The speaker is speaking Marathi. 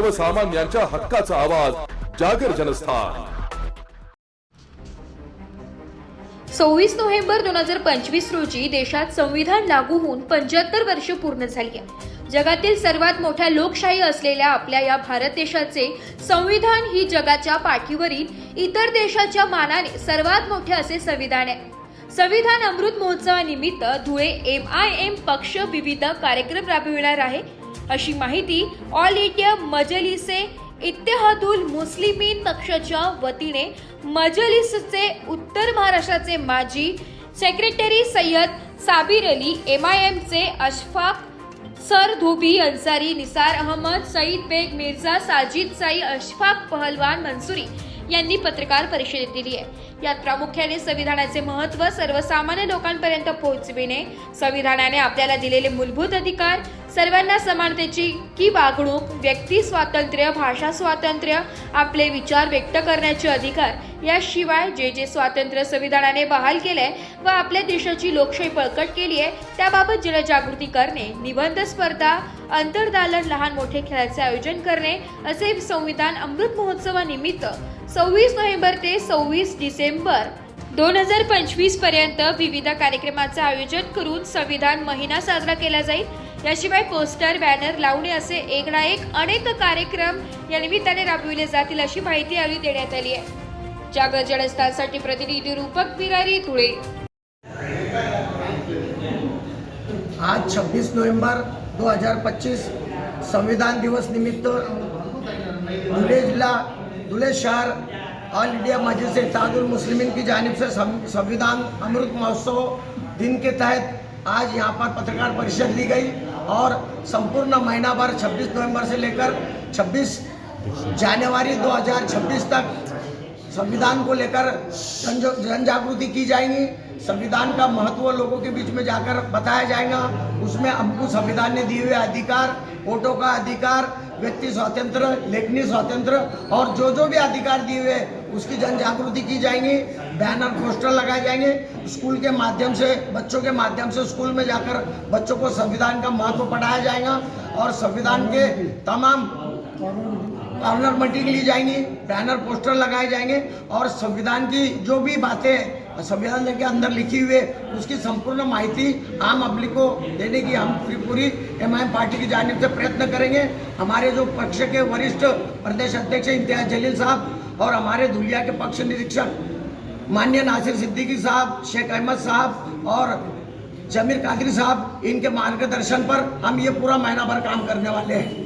सर्वसामान्यांच्या हक्काचा आवाज जागर जनस्थान. सव्वीस नोव्हेंबर दोन हजार पंचवीस रोजी देशात संविधान लागू होऊन पंच्याहत्तर वर्ष पूर्ण झाली आहे जगातील सर्वात मोठ्या लोकशाही असलेल्या आपल्या या भारत देशाचे संविधान ही जगाच्या पाठीवरील इतर देशाच्या मानाने सर्वात मोठे असे संविधान आहे. संविधान अमृत महोत्सवानिमित्त धुळे एम आय एम पक्ष विविध कार्यक्रम राबविणार आहे. अशी माहिती ऑल इंडिया मजलिसे इत्तेहादुल मुस्लिमीन पक्षाच्या वतीने मजलिसचे उत्तर महाराष्ट्राचे माजी secretary Sayyad Sabir Ali M I एमचे Ashfaq sir Dhobi Ansari Nisar Ahmed Saeed Baig Mirza Sajid Sai Ashfaq Pahalwan Mansuri यांनी पत्रकार परिषदेत दिली आहे. यात प्रामुख्याने संविधानाचे महत्त्व सर्वसामान्य लोकांपर्यंत पोहोचविणे संविधानाने आपल्याला दिलेले मूलभूत अधिकार सर्वांना समानतेची की वागणूक व्यक्ती स्वातंत्र्य भाषा स्वातंत्र्य आपले विचार व्यक्त करण्याचे अधिकार याशिवाय जे जे स्वातंत्र्य संविधानाने बहाल केले व आपल्या देशाची लोकशाही बळकट केली आहे त्याबाबत जनजागृती करणे निबंध स्पर्धा अंतर्दालन लहान मोठे खेळाचे आयोजन करणे असे संविधान अमृत महोत्सवानिमित्त सव्वीस नोव्हेंबर ते सव्वीस डिसेंबर दोन हजार पंचवीसपर्यंत विविध कार्यक्रमाचं आयोजन करून संविधान महिना साजरा केला जाईल. याशिवाय पोस्टर बॅनर लावणे असे एक ना एक अनेक कार्यक्रम या निमित्ताने राबविले जातील अशी माहिती यावेळी देण्यात आली आहे. जागर जडस्थानसाठी प्रतिनिधी रूपक बिरारी धुळे. आज 26 हजार 2025 संविधान दिवस निमित्त धुळे जिल्हा धुळे शहर ऑल इंडिया मस्जिद इतादुल मुस्लिमीन की जानब से संविधान अमृत महोत्सव दिन के तहत आज यहाँ पर पत्रकार परिषद ली गई और संपूर्ण महीना भर 26 नवंबर से लेकर 26 जनवरी 2026 तक संविधान को लेकर जन जागृति की जाएगी। संविधान का महत्व लोगों के बीच में जाकर बताया जाएगा। उसमें हमको संविधान ने दिए हुए अधिकार, वोटों का अधिकार, व्यक्ति स्वातंत्र, लेखनी स्वतंत्र और जो जो भी अधिकार दिए हुए उसकी जन जागृति की जाएँगी, बैनर, पोस्टर लगाए जाएँगे। स्कूल के माध्यम से, बच्चों के माध्यम से स्कूल में जाकर बच्चों को संविधान का महत्व पढ़ाया जाएगा और संविधान के तमाम कॉर्नर मीटिंग ली जाएँगी, बैनर, पोस्टर लगाए जाएँगे और संविधान की जो भी बातें संविधान के अंदर लिखी हुई है। उसकी संपूर्ण माहिती आम पब्लिक को देने की हम पूरी पूरी एमआईएम पार्टी की जानिब से प्रयत्न करेंगे। हमारे जो पक्ष के वरिष्ठ प्रदेश अध्यक्ष इम्तियाज़ जलील साहब और हमारे धुलिया के पक्ष निरीक्षक मान्य नासिर सिद्दीकी साहब, शेख अहमद साहब और जमीर कादरी साहब, इनके मार्गदर्शन पर हम ये पूरा महीना भर काम करने वाले हैं।